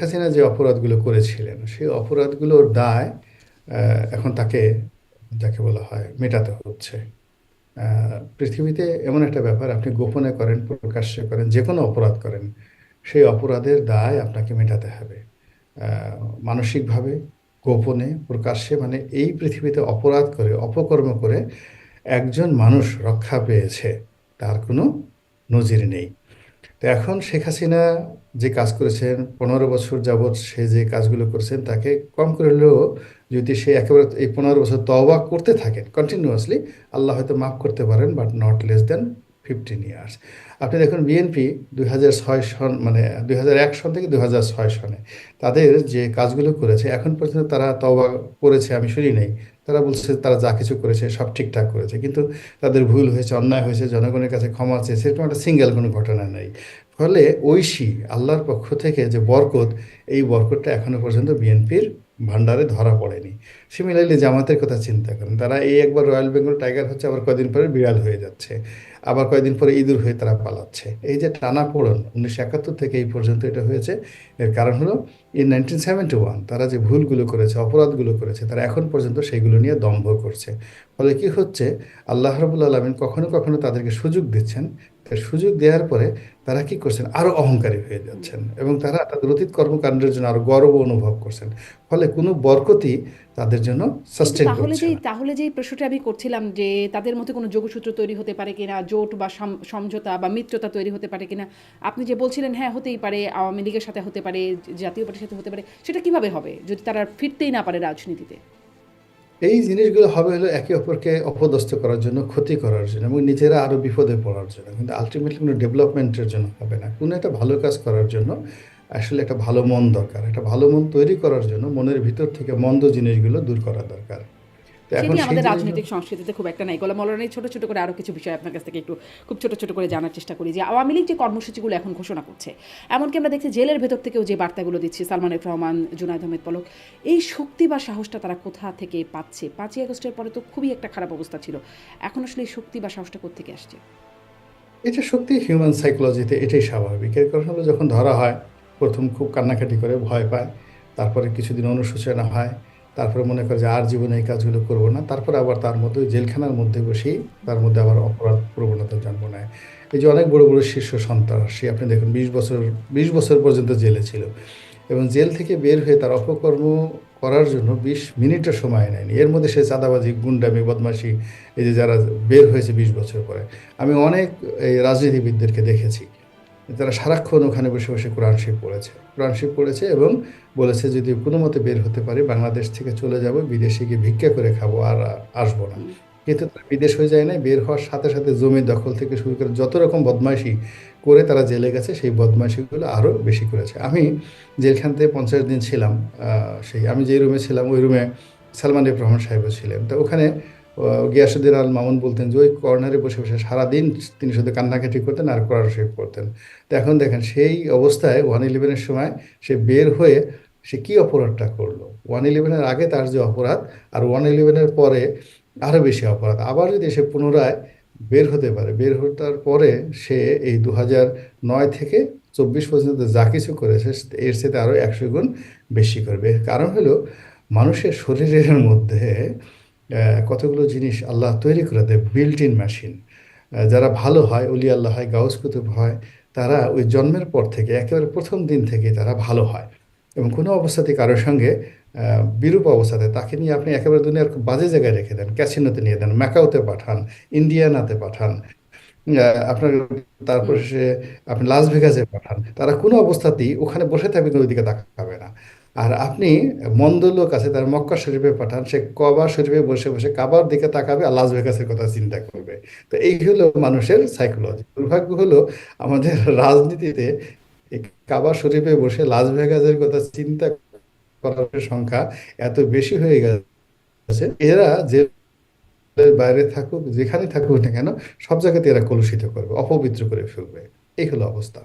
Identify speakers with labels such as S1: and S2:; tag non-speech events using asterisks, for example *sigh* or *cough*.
S1: হাসিনা যে অপরাধগুলো করেছিলেন, সেই অপরাধগুলোর দায় এখন তাকে, যাকে বলা হয় মেটাতে হচ্ছে। পৃথিবীতে এমন একটা ব্যাপার আপনি গোপনে করেন, প্রকাশ্যে করেন যে কোনো অপরাধ করেন, সেই অপরাধের দায় আপনাকে মেটাতে হবে। মানসিকভাবে, গোপনে, প্রকাশ্যে মানে এই পৃথিবীতে অপরাধ করে, অপকর্ম করে একজন মানুষ রক্ষা পেয়েছে, তার কোনো নজির নেই। তো এখন শেখ হাসিনা যে কাজ করেছেন, পনেরো বছর যাবৎ সে যে কাজগুলো করেছেন, তাকে কম করে হলেও যদি সে একেবারে এই পনেরো বছর তওবা করতে থাকেন কন্টিনিউয়াসলি আল্লাহ হয়তো মাফ করতে পারেন but not less then fifteen years আপনি দেখুন বিএনপি দুই হাজার ছয় সন মানে দুই হাজার এক সন থেকে দুই হাজার ছয় সনে, তাদের যে কাজগুলো করেছে, এখন পর্যন্ত তারা তওবা করেছে, আমি শুনি নাই। তারা বলছে তারা যা কিছু করেছে সব ঠিকঠাক করেছে, কিন্তু তাদের ভুল হয়েছে, অন্যায় হয়েছে, জনগণের কাছে ক্ষমা চেয়েছে সেরকম একটা সিঙ্গেল কোনো ঘটনা নেই। ফলে ঐশী, আল্লাহর পক্ষ থেকে যে বরকত, এই বরকতটা এখনও পর্যন্ত বিএনপির ভান্ডারে ধরা পড়েনি। সিমিলারলি জামাতের কথা চিন্তা করেন, তারা এই একবার রয়্যাল বেঙ্গল টাইগার হচ্ছে, আবার কদিন পরে বিড়াল হয়ে যাচ্ছে। আবার কয়েকদিন পরে ইঁদুর হয়ে তারা পালাচ্ছে। এই যে টানা পড়ন, উনিশশো একাত্তর থেকে এই পর্যন্ত এটা হয়েছে। এর কারণ হলো ইন নাইনটিন সেভেন্টি ওয়ান তারা যে ভুলগুলো করেছে, অপরাধগুলো করেছে, তারা এখন পর্যন্ত সেইগুলো নিয়ে দম্ভ করছে। ফলে কি হচ্ছে, আল্লাহ রবুল্লা আলমিন কখনো কখনো তাদেরকে সুযোগ দিচ্ছেন সুযোগ দেওয়ার পরে তারা কি করছেন? আরও অহংকারী হয়ে যাচ্ছেন এবং তারা তাদের অতীত কর্মকাণ্ডের জন্য আরও গর্ব অনুভব করছেন। ফলে কোনো বরকতই তাদের জন্য সাস্টেন
S2: তাহলে
S1: না।
S2: তাহলে যেই প্রশ্নটা আমি করছিলাম যে তাদের মধ্যে কোনো যোগসূত্র তৈরি হতে পারে কিনা জোট বা সম- সমঝোতা বা মিত্রতা তৈরি হতে পারে কিনা আপনি যে বলছিলেন হ্যাঁ হতেই পারে আওয়ামী লীগের সাথে হতে পারে জাতীয় পার্টির সাথে হতে পারে সেটা কীভাবে হবে? যদি তারা ফিরতেই না পারে রাজনীতিতে?
S1: এই জিনিসগুলো হবে হলো একে অপরকে অপদস্থ করার জন্য, ক্ষতি করার জন্য এবং নিজেরা আরও বিপদে পড়ার জন্য। কিন্তু আলটিমেটলি কোনো ডেভেলপমেন্টের জন্য হবে না। কোনো একটা ভালো কাজ করার জন্য আসলে একটা ভালো মন দরকার। একটা ভালো মন তৈরি করার জন্য মনের ভিতর থেকে মন্দ জিনিসগুলো দূর করা দরকার।
S2: সেটি আমাদের রাজনৈতিক সংস্কৃতিতে খুব একটা নাই। গোলাম মৌলানা ছোট ছোট করে আরও কিছু বিষয় আপনার কাছ থেকে একটু খুব ছোট ছোট করে জানার চেষ্টা করি যে আওয়ামী লীগ যে কর্মসূচিগুলো এখন ঘোষণা করছে এমনকি আমরা দেখছি জেলের ভেতর থেকেও যে বার্তাগুলো দিচ্ছে সালমান রহমান জুনায়দ আহমেদ পলক এই শক্তি বা সাহসটা তারা কোথা থেকে পাচ্ছে? পাঁচই আগস্টের পরে তো খুবই একটা খারাপ অবস্থা ছিল। এখন আসলে এই শক্তি বা সাহসটা কোথেকে আসছে?
S1: এটা সত্যি হিউম্যান সাইকোলজিতে এটাই স্বাভাবিক। এর কারণ হলো যখন ধরা হয় প্রথম খুব কান্নাকাটি করে ভয় পায় তারপরে কিছুদিন অনুশোচনা হয় তারপরে মনে করে যে আর জীবনে এই কাজগুলো করব না। তারপরে আবার তার মধ্যে জেলখানার মধ্যে বসেই তার মধ্যে আবার অপরাধ প্রবণতা জন্ম নেয়। এই যে অনেক বড় বড় শীর্ষ সন্ত্রাসী, আপনি দেখুন বিশ বছর বিশ বছর পর্যন্ত জেলে ছিল। এবং জেল থেকে বের হয়ে তার অপকর্ম করার জন্য বিশ মিনিটের সময় নেয়নি। এর মধ্যে সে চাঁদাবাজি, গুন্ডামি, বদমাশি, এই যে যারা বের হয়েছে বিশ বছর পরে। আমি অনেক এই রাজনীতিবিদদেরকে দেখেছি। তারা সারাক্ষণ ওখানে বসে বসে কোরআন শিব পড়েছে। কোরআন শিব পড়েছে এবং বলেছে যদি কোনো মতে বের হতে পারি, বাংলাদেশ থেকে চলে যাব, বিদেশে গিয়ে ভিক্ষা করে খাব আর আসব না। কিন্তু তারা বিদেশ হয়ে যায় না বের হওয়ার সাথে সাথে জমি দখল থেকে শুরু করে যত রকম বদমাইশি করে তারা জেলে গেছে, সেই বদমাইশিগুলো আরও বেশি করেছে। আমি জেলখানতে পঞ্চাশ দিন ছিলাম সেই আমি যে রুমে ছিলাম, ওই রুমে সালমান রহমান সাহেবও ছিলেন। তো ওখানে গিয়াসুদ্দিন আল মামুন বলতেন যে, ওই কর্নারে বসে বসে সারাদিন তিনি শুধু কান্নাকাটি করতেন আর কোরআন শরীফ পড়তেন। তো এখন দেখেন, সেই অবস্থায় ওয়ান ইলেভেনের সময় সে বের হয়ে সে কি অপরাধটা করল? ওয়ান ইলেভেনের আগে তার যে অপরাধ, আর ওয়ান ইলেভেনের পরে আরও বেশি অপরাধ। আবার যদি সে পুনরায় বের হতে পারে, বের হতার পরে সে এই দু নয় থেকে চব্বিশ পর্যন্ত যা কিছু করেছে, এর সাথে আরও একশো গুণ বেশি করবে। কারণ হলো, মানুষের শরীরের মধ্যে কতগুলো জিনিস আল্লাহ তৈরি করে দেয় বিল্ট ইন মেশিন যারা ভালো হয় অলি আল্লাহ হয় গাউস কুতুব হয় তারা ওই জন্মের পর থেকে একেবারে প্রথম দিন থেকে তারা ভালো হয়। এবং কোনো অবস্থাতে কারোর সঙ্গে বিরূপ অবস্থাতে তাকে নিয়ে আপনি একেবারে দুনিয়ার বাজে জায়গায় রেখে দেন ক্যাসিনোতে নিয়ে দেন ম্যাকাওতে পাঠান ইন্ডিয়ানাতে পাঠান আপনার তারপর সে আপনি লাস ভেগাসে পাঠান তারা কোনো অবস্থাতেই ওখানে বসে থাকবে কোনো দিকে তাকাবে না। আর আপনি মন্দ লোক আছে, তার মক্কা শরীফে পাঠান, সে কবা শরীফে বসে বসে কাবার দিকে তাকাবে আর লাস ভেগাসের কথা চিন্তা করবে। তো এই হলো মানুষের সাইকোলজি দুর্ভাগ্য হলো আমাদের *laughs* রাজনীতিতে কাবা শরীফে বসে লাস ভেগাসের কথা চিন্তা করার সংখ্যা এত বেশি হয়ে গেছে, এরা যে বাইরে থাকুক, যেখানে থাকুক না কেন, সব জায়গাতে এরা কলুষিত করবে, অপবিত্র করে ফেলবে। এই হলো অবস্থা।